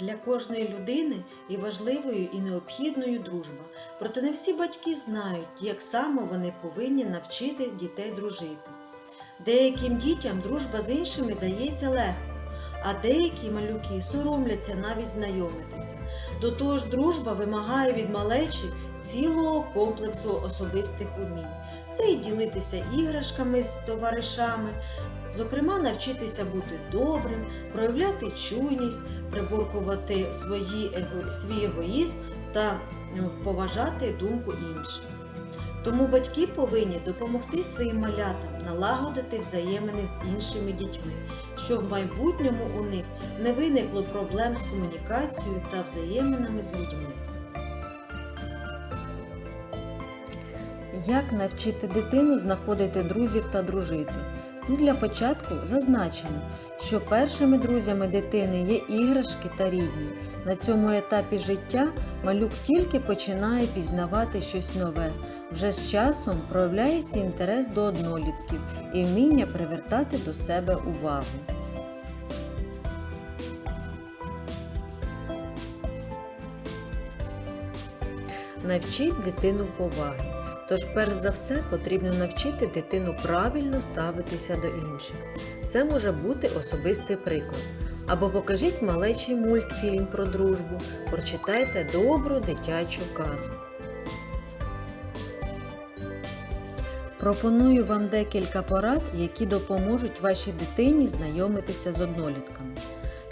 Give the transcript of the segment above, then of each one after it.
Для кожної людини і важливою, і необхідною дружба. Проте не всі батьки знають, як саме вони повинні навчити дітей дружити. Деяким дітям дружба з іншими дається легко, а деякі малюки соромляться навіть знайомитися. До того ж, дружба вимагає від малечі цілого комплексу особистих умінь. Це і ділитися іграшками з товаришами, зокрема, навчитися бути добрим, проявляти чуйність, приборкувати свої, его- свій егоїзм та ну, поважати думку інших. Тому батьки повинні допомогти своїм малятам налагодити взаємини з іншими дітьми, щоб в майбутньому у них не виникло проблем з комунікацією та взаєминами з людьми. Як навчити дитину знаходити друзів та дружити? Ну, Для початку зазначимо, що першими друзями дитини є іграшки та рідні. На цьому етапі життя малюк тільки починає пізнавати щось нове. Вже з часом проявляється інтерес до однолітків і вміння привертати до себе увагу. Навчіть дитину поваги. Тож, перш за все, потрібно навчити дитину правильно ставитися до інших. Це може бути особистий приклад. Або покажіть малечий мультфільм про дружбу, прочитайте добру дитячу казку. Пропоную вам декілька порад, які допоможуть вашій дитині знайомитися з однолітками.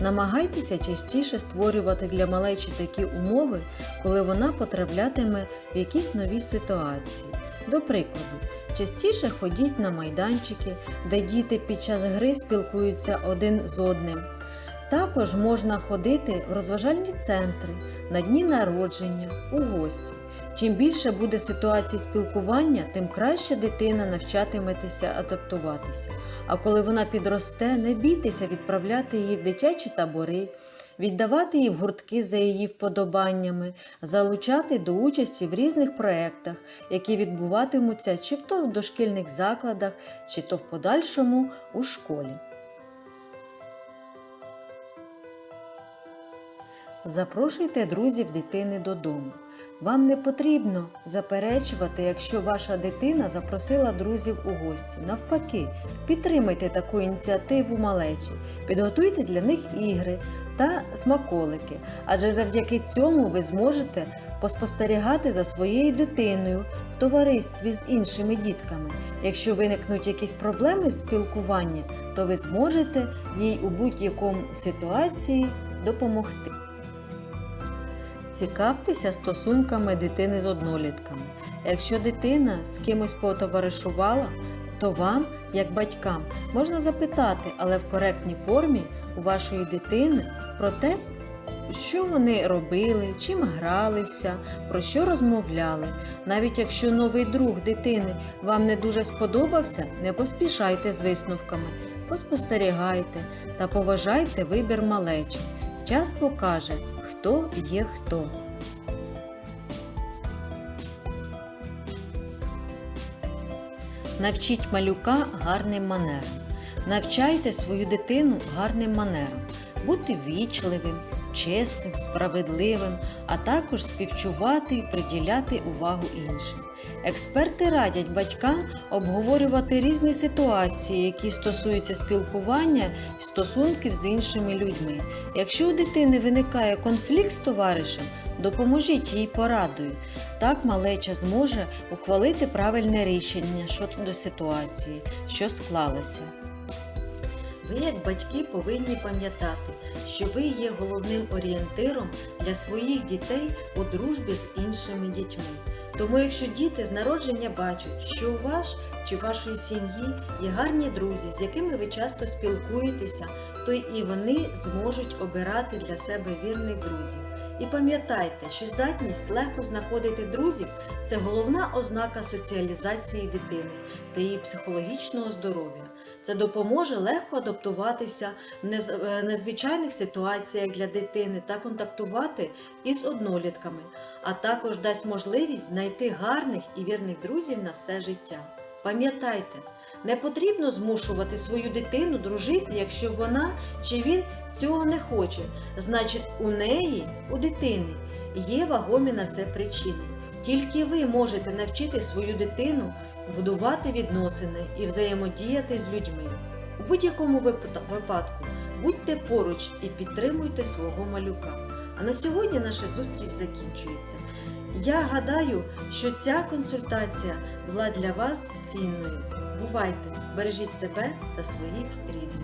Намагайтеся частіше створювати для малечі такі умови, коли вона потраплятиме в якісь нові ситуації. До прикладу, частіше ходіть на майданчики, де діти під час гри спілкуються один з одним. Також можна ходити в розважальні центри, на дні народження, у гості. Чим більше буде ситуацій спілкування, тим краще дитина навчатиметься адаптуватися. А коли вона підросте, не бійтеся відправляти її в дитячі табори, віддавати її в гуртки за її вподобаннями, залучати до участі в різних проєктах, які відбуватимуться чи то в дошкільних закладах, чи то в подальшому у школі. Запрошуйте друзів дитини додому. Вам не потрібно заперечувати, якщо ваша дитина запросила друзів у гості. Навпаки, підтримайте таку ініціативу малечі, підготуйте для них ігри та смаколики, адже завдяки цьому ви зможете поспостерігати за своєю дитиною в товаристві з іншими дітками. Якщо виникнуть якісь проблеми з спілкування, то ви зможете їй у будь-якому ситуації допомогти. Цікавтеся стосунками дитини з однолітками. Якщо дитина з кимось потоваришувала, то вам, як батькам, можна запитати, але в коректній формі у вашої дитини про те, що вони робили, чим гралися, про що розмовляли. Навіть якщо новий друг дитини вам не дуже сподобався, не поспішайте з висновками, поспостерігайте та поважайте вибір малечі. Час покаже, хто є хто. Навчіть малюка гарним манерам. Навчайте свою дитину гарним манерам, бути вічливим, чесним, справедливим, а також співчувати і приділяти увагу іншим. Експерти радять батькам обговорювати різні ситуації, які стосуються спілкування і стосунків з іншими людьми. Якщо у дитини виникає конфлікт з товаришем, допоможіть їй порадою. Так малеча зможе ухвалити правильне рішення щодо ситуації, що склалася. Ви, як батьки, повинні пам'ятати, що ви є головним орієнтиром для своїх дітей у дружбі з іншими дітьми. Тому, якщо діти з народження бачать, що у вас чи вашої сім'ї є гарні друзі, з якими ви часто спілкуєтеся, то і вони зможуть обирати для себе вірних друзів. І пам'ятайте, що здатність легко знаходити друзів це головна ознака соціалізації дитини та її психологічного здоров'я. Це допоможе легко адаптуватися в е, незвичайних ситуаціях для дитини та контактувати із однолітками, а також дасть можливість знайти гарних і вірних друзів на все життя. Пам'ятайте, не потрібно змушувати свою дитину дружити, якщо вона чи він цього не хоче. Значить, у неї, у дитини, є вагомі на це причини. Тільки ви можете навчити свою дитину будувати відносини і взаємодіяти з людьми. У будь-якому випадку будьте поруч і підтримуйте свого малюка. А на сьогодні наша зустріч закінчується. Я гадаю, що ця консультація була для вас цінною. Бувайте, бережіть себе та своїх рідних.